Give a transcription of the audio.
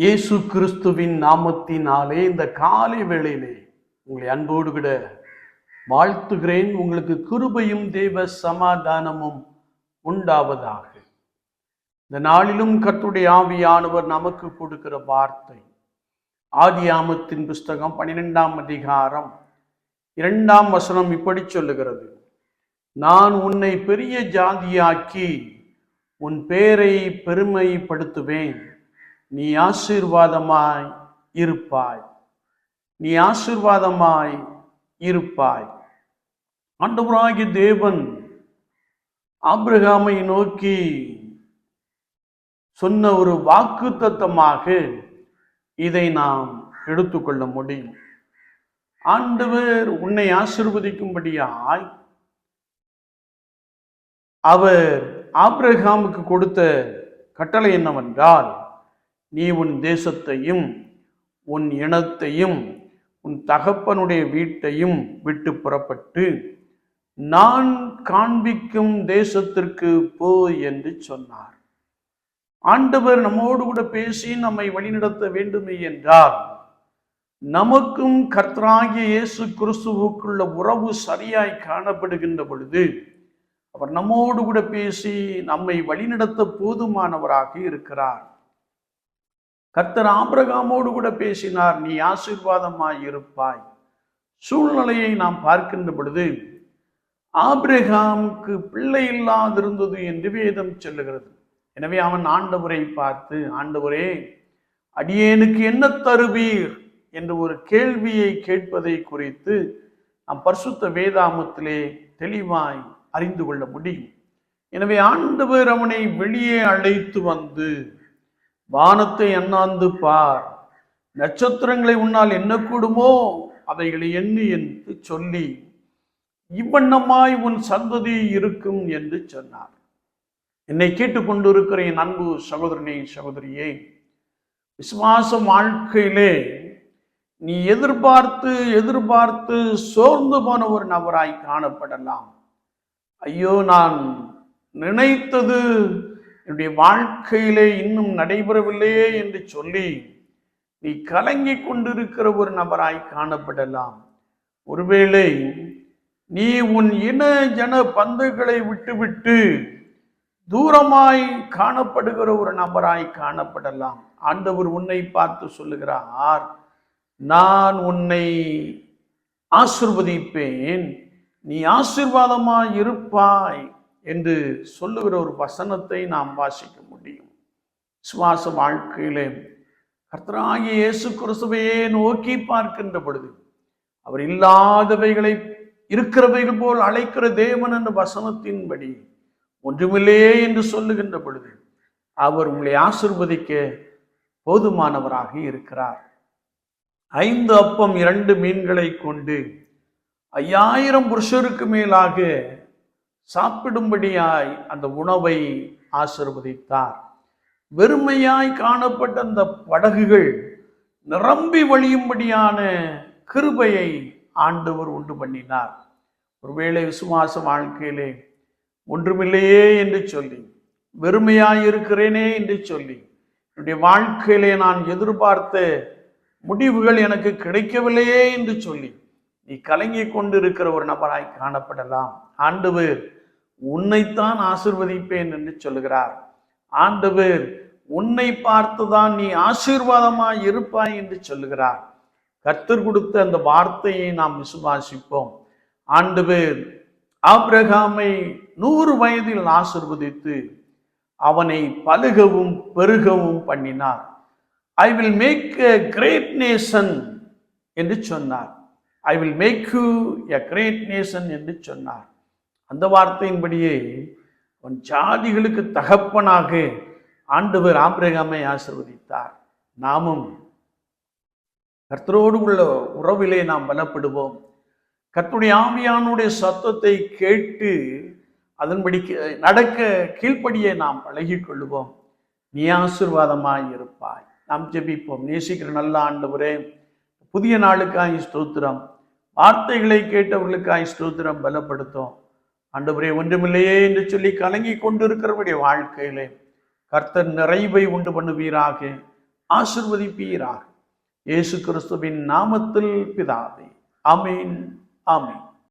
இயேசு கிறிஸ்துவின் நாமத்தினாலே இந்த காலை வேளையிலே உங்களை அன்போடு விட வாழ்த்துகிறேன். உங்களுக்கு கிருபையும் தேவ சமாதானமும் உண்டாவதாக. இந்த நாளிலும் கத்துடைய ஆவியானவர் நமக்கு கொடுக்கிற வார்த்தை. ஆதியாமத்தின் புஸ்தகம் பன்னிரெண்டாம் அதிகாரம் இரண்டாம் வசனம் இப்படி சொல்லுகிறது. நான் உன்னை பெரிய ஜாதியாக்கி உன் பேரை பெருமைப்படுத்துவேன். நீ ஆசீர்வாதமாய் இருப்பாய். நீ ஆசீர்வாதமாய் இருப்பாய். ஆண்டவராகிய தேவன் ஆபிரகாமை நோக்கி சொன்ன ஒரு வாக்கு தத்தமாக இதை நாம் எடுத்துக்கொள்ள முடியும். ஆண்டவர் உன்னை ஆசிர்வதிக்கும்படியாய் அவர் ஆப்ரகாமுக்கு கொடுத்த கட்டளை என்னவென்றால் நீ உன் தேசத்தையும் உன் இனத்தையும் உன் தகப்பனுடைய வீட்டையும் விட்டு புறப்பட்டு நான் காண்பிக்கும் தேசத்திற்கு போ என்று சொன்னார். ஆண்டவர் நம்மோடு கூட பேசி நம்மை வழிநடத்த வேண்டுமே என்றால் நமக்கும் கர்த்தராகிய இயேசு கிறிஸ்துவுக்குள்ள உறவு சரியாய் காணப்படுகின்ற பொழுது அவர் நம்மோடு கூட பேசி நம்மை வழிநடத்த போதுமானவராக இருக்கிறார். கர்த்தர் ஆபிரகாமோடு கூட பேசினார் நீ ஆசீர்வாதமாய் இருப்பாய். சூழ்நிலையை நாம் பார்க்கின்ற பொழுது ஆபிரகாமுக்கு பிள்ளை இல்லாதிருந்தது என்று வேதம் சொல்லுகிறது. எனவே அவன் ஆண்டவரை பார்த்து ஆண்டவரே அடியேனுக்கு என்ன தருவீர்? என்று ஒரு கேள்வியை கேட்பதை குறித்து நாம் பரிசுத்த வேதாமத்திலே தெளிவாய் அறிந்து கொள்ள முடியும். எனவே ஆண்டவர் அவனை வெளியே அழைத்து வந்து வானத்தை எண்ணாந்து பார். நட்சத்திரங்களை உன்னால் எண்ணக்கூடுமோ? அவைகளை எண்ணு என்று சொல்லி இவ்வண்ணமாய் உன் சந்ததி இருக்கும் என்று சொன்னார். என்னை கேட்டுக்கொண்டிருக்கிற என் அன்பு சகோதரனே சகோதரியே விசுவாச வாழ்க்கையிலே நீ எதிர்பார்த்து எதிர்பார்த்து சோர்ந்து போன ஒரு நபராய் காணப்படலாம். ஐயோ நான் நினைத்தது என்னுடைய வாழ்க்கையிலே இன்னும் நடைபெறவில்லையே என்று சொல்லி நீ கலங்கி கொண்டிருக்கிற ஒரு நபராய் காணப்படலாம். ஒருவேளை நீ உன் இன ஜன பந்துகளை விட்டுவிட்டு தூரமாய் காணப்படுகிற ஒரு நபராய் காணப்படலாம். ஆண்டவர் உன்னை பார்த்து சொல்லுகிறார் நான் உன்னை ஆசிர்வதிப்பேன். நீ ஆசிர்வாதமாய் இருப்பாய். என்று சொல்லுகிற ஒரு வசனத்தை நாம் வாசிக்க முடியும். சுவாச வாழ்க்கையிலே கர்த்தராகிய இயேசு கிறிஸ்துவையே நோக்கி பார்க்கின்ற பொழுது அவர் இல்லாதவைகளை இருக்கிறவைகள் போல் அழைக்கிற தேவன் என்ற வசனத்தின்படி ஒன்றுமில்லையே என்று சொல்லுகின்ற பொழுது அவர் உங்களை ஆசிர்வதிக்க போதுமானவராக இருக்கிறார். ஐந்து அப்பம் இரண்டு மீன்களை கொண்டு ஐயாயிரம் புருஷருக்கு மேலாக சாப்பிடும்படியாய் அந்த உணவை ஆசிர்வதித்தார். வெறுமையாய் காணப்பட்ட அந்த படகுகள் நிரம்பி வழியும்படியான கிருபையை ஆண்டவர் உண்டு பண்ணினார். ஒருவேளை விசுவாச வாழ்க்கையிலே ஒன்றுமில்லையே என்று சொல்லி வெறுமையாய் இருக்கிறேனே என்று சொல்லி என்னுடைய வாழ்க்கையிலே நான் எதிர்பார்த்த முடிவுகள் எனக்கு கிடைக்கவில்லையே என்று சொல்லி நீ கலங்கி கொண்டிருக்கிற ஒரு நபராய் காணப்படலாம். ஆண்டவர் உன்னைத்தான் ஆசிர்வதிப்பேன் என்று சொல்லுகிறார். ஆண்டவர் உன்னை பார்த்துதான் நீ ஆசீர்வாதமாய் இருப்பாய் என்று சொல்லுகிறார். கர்த்தர் கொடுத்த அந்த வார்த்தையை நாம் விசுவாசிப்போம். ஆண்டவர் ஆப்ரகாமை நூறு வயதில் ஆசிர்வதித்து அவனை பழுகவும் பெருகவும் பண்ணினார். I will make a great nation என்று சொன்னார். I will make you a great nation என்று சொன்னார். அந்த வார்த்தையின்படியே அவன் ஜாதிகளுக்கு தகப்பனாக ஆண்டவர் ஆம்பிரகாமை ஆசிர்வதித்தார். நாமும் கர்த்தரோடு உள்ள உறவிலே நாம் பலப்படுவோம். கர்த்துடைய ஆவியானுடைய சத்தத்தை கேட்டு அதன்படி நடக்க கீழ்ப்படியே நாம் பழகிக் கொள்ளுவோம். நீ ஆசிர்வாதமாய் இருப்பாய். நாம் ஜெபிப்போம். நேசிக்கிற நல்ல ஆண்டவரே புதிய நாளுக்காய் ஸ்தோத்திரம். வார்த்தைகளை கேட்டவர்களுக்காய் ஸ்தோத்திரம் பலப்படுத்தும். ஆண்டவரே ஒன்றுமில்லையே என்று சொல்லி கலங்கி கொண்டிருக்கிறவருடைய வாழ்க்கையிலே கர்த்தர் நிறைவை உண்டு பண்ணுவீராக ஆசிர்வதிப்பீராக. இயேசு கிறிஸ்துவின் நாமத்தில் பிதாவே. அமீன் ஆமீன்.